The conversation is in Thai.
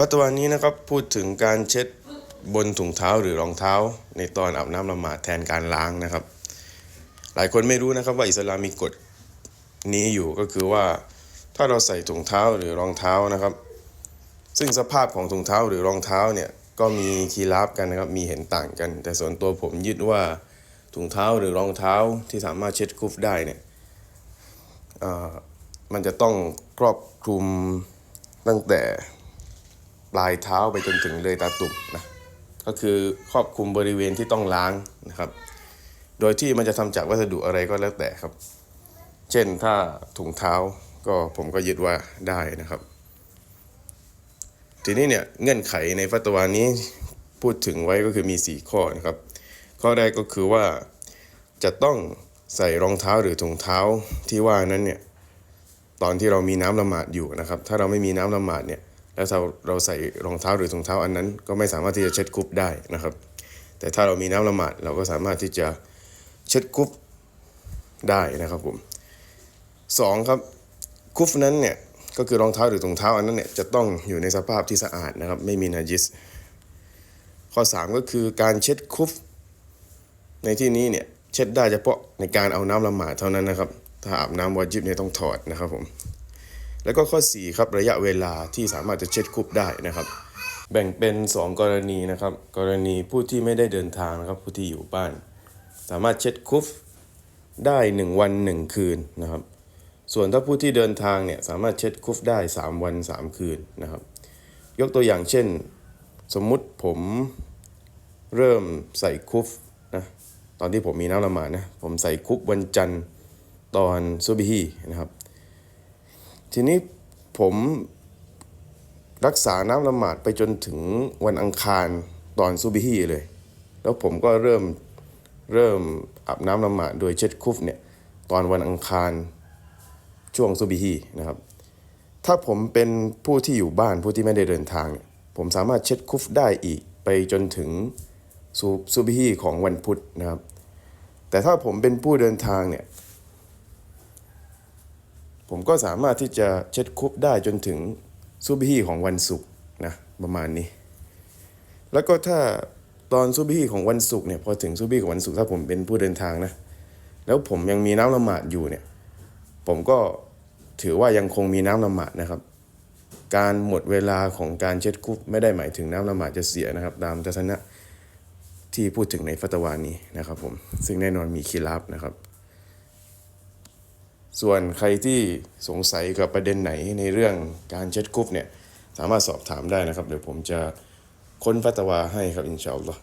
ฟัตวานี้นะครับพูดถึงการเช็ดบนถุงเท้าหรือรองเท้า ในตอนอาบน้ำละหมาดแทนการล้างนะครับ หลายคนไม่รู้นะครับว่าอิสลามมีกฎนี้อยู่ก็คือว่าถ้าเราใส่ถุงเท้าหรือรองเท้านะครับ ซึ่งสภาพของถุงเท้าหรือรองเท้าเนี่ยก็มีคีราบกันนะครับมีเห็นต่างกัน แต่ส่วนตัวผมยึดว่าถุงเท้าหรือรองเท้าที่สามารถเช็ดคุฟได้เนี่ยมันจะต้องครอบคลุมตั้งแต่ ปลายเท้าไปจนถึงเลยตาตุ่มนะก็คือครอบคลุมบริเวณที่ต้องล้างนะครับ โดยที่มันจะทำจากวัสดุอะไรก็แล้วแต่ครับ เช่นถ้าถุงเท้าก็ผมก็ยึดว่าได้นะครับ ทีนี้เนี่ยเงื่อนไขในฟัตวานี้พูดถึงไว้ก็คือมี 4 ข้อนะครับ ข้อแรกก็คือว่าจะต้องใส่รองเท้าหรือถุงเท้าที่ว่านั้นเนี่ยตอนที่เรามีน้ำละหมาดอยู่นะครับ ถ้าเราไม่มีน้ำละหมาดเนี่ย แล้วเราเราใส่รองเท้าหรือถุงเท้าอันนั้น ก็ไม่สามารถที่จะเช็ดคุบได้นะครับ แต่ถ้าเรามีน้ำละหมาดเราก็สามารถที่จะเช็ดคุบได้นะครับผมสองครับคุฟนั้นเนี่ยก็คือรองเท้าหรือถุงเท้าอันนั้นเนี่ยจะต้องอยู่ในสภาพที่สะอาดนะครับ ไม่มีนาจิสข้อ 3 ก็คือการเช็ดคุฟในที่นี้เนี่ยเช็ดได้เฉพาะในการเอาน้ำละหมาดเท่านั้นนะครับ ถ้าอาบน้ำวาจิบเนี่ยต้องถอดนะครับผม แล้วก็ข้อ 4 ครับระยะเวลาที่สามารถจะเช็ดคุบได้นะครับ แบ่งเป็น 2 กรณีนะครับ กรณีผู้ที่ไม่ได้เดินทางนะครับผู้ที่อยู่บ้าน สามารถเช็ดคุฟได้ 1 วัน 1 คืนนะครับ ส่วนถ้าผู้ที่เดินทางเนี่ยสามารถเช็ดคุฟได้ 3 วัน 3 คืนนะครับ ยกตัวอย่างเช่น สมมุติผมเริ่มใส่คุฟนะตอนที่ผมมีน้ำละหมาดนะผมใส่คุฟวันจันทร์ตอนซุบิฮีนะครับ ทีนี้ผมรักษาน้ำละหมาดไปจนถึงวันอังคารตอนซุบฮีเลย แล้วผมก็เริ่มเริ่มอาบน้ำละหมาดโดยเช็ดคุฟเนี่ยตอนวันอังคารช่วงซุบฮีนะครับ ถ้าผมเป็นผู้ที่อยู่บ้านผู้ที่ไม่ได้เดินทางเนี่ยผมสามารถเช็ดคุฟได้อีกไปจนถึงซูซูบิฮีของวันพุธนะครับ แต่ถ้าผมเป็นผู้เดินทางเนี่ย ผมก็สามารถที่จะเช็ดคุฟได้จนถึงซูบิฮีของวันศุกร์นะประมาณนี้ แล้วก็ถ้าตอนซูบิฮีของวันศุกร์เนี่ยพอถึงซูบิฮีของวันศุกร์ถ้าผมเป็นผู้เดินทางนะแล้วผมยังมีน้ำละหมาดอยู่เนี่ยผมก็ถือว่ายังคงมีน้ำละหมาดนะครับ การหมดเวลาของการเช็ดคุฟไม่ได้หมายถึงน้ำละหมาดจะเสียนะครับ ตามทัศนะที่พูดถึงในฟัตวานี้นะครับผมซึ่งแน่นอนมีคีราบนะครับ ส่วนใครที่สงสัยกับประเด็นไหนในเรื่องการเช็ดคุฟเนี่ย สามารถสอบถามได้นะครับ เดี๋ยวผมจะค้นฟัตวาให้ครับ อินชาอัลลอฮ์